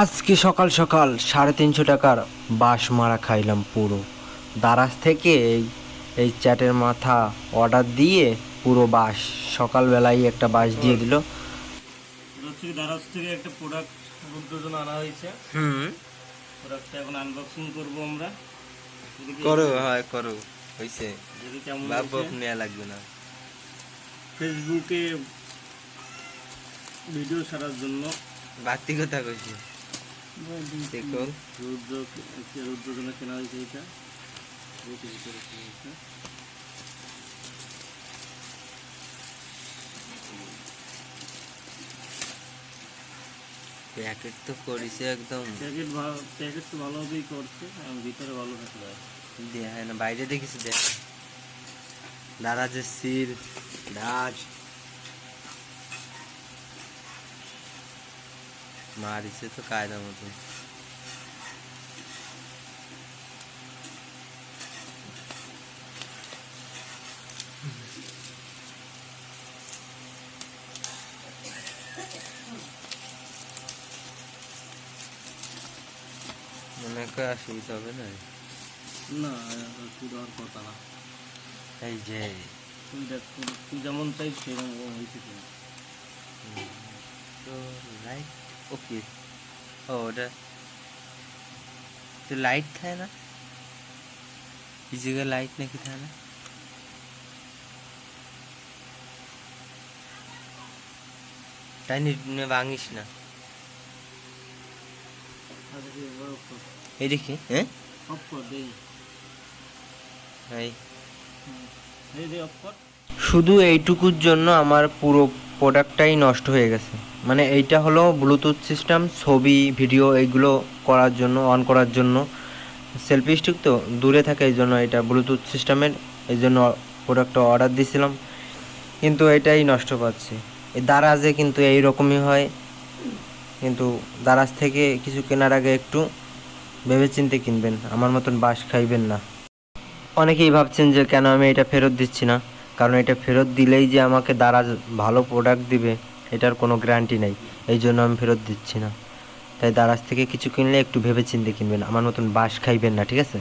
আজকে সকাল সকাল সাড়ে তিনশো টাকার বাঁশ মারা খাইলাম পুরো। দারাজ থেকে এই এই চ্যাটের মাথা অর্ডার দিয়ে পুরো বাঁশ। সকালবেলায় একটা বাঁশ দিয়ে দিল। দারাজ থেকে একটা প্রোডাক্ট জন্য আনা হয়েছে। হুম। প্রোডাক্টটা এখন আনবক্সিং করব আমরা। করো হয় করো। হয়েছে যদি কেমন বাপ বাপ নেওয়া লাগবে না। ফেসবুকে ভিডিও ছাড়ার জন্য। বাড়তি কথা কইছি। রুদ্র কেনা হয়েছে এটা। প্যাকেট তো করিছে একদম। প্যাকেট ভালো প্যাকেট তো ভালোভাবেই করছে এবং ভিতরে ভালো থাকলে না। বাইরে দেখেছি দেখ। দাদা যে সির ডাচ মারিছে তো কায়দা মতো মনে করে অসুবিধা হবে না না তুই দেওয়ার কথা না এই যে তুই দেখ তুই- যেমন চাই সেরকম হয়েছে তো। Light okay. ও ওটা তো লাইট খায় না? এই জায়গায় লাইট নাকি খায় না? তাই ভাঙিস না। এই দেখি হ্যাঁ? কর শুধু এইটুকুর জন্য আমার পুরো প্রোডাক্টটাই নষ্ট হয়ে গেছে। মানে এইটা হলো ব্লুটুথ সিস্টেম ছবি ভিডিও এইগুলো করার জন্য অন করার জন্য। সেলফি স্টিক তো দূরে থাকে, এই জন্য এটা ব্লুটুথ সিস্টেমের এই জন্য প্রোডাক্টটা অর্ডার দিয়েছিলাম। কিন্তু এটাই নষ্ট পাচ্ছি এই দারাজে কিন্তু এই রকমই হয়। কিন্তু দারাজ থেকে কিছু কেনার আগে একটু ভেবেচিন্তে কিনবেন। আমার মতন বাস খাইবেন না। অনেকেই ভাবছেন যে কেন আমি এটা ফেরত দিচ্ছি না? কারণ এটা ফেরত দিলেই যে আমাকে দারাজ ভালো প্রোডাক্ট দিবে। এটার কোনো গ্যারান্টি নেই। এই জন্য আমি ফেরত দিচ্ছি না। তাই দারাজ থেকে কিছু কিনলে একটু ভেবে চিনতে কিনবেন। আমার মতন বাস খাইবেন না, ঠিক আছে?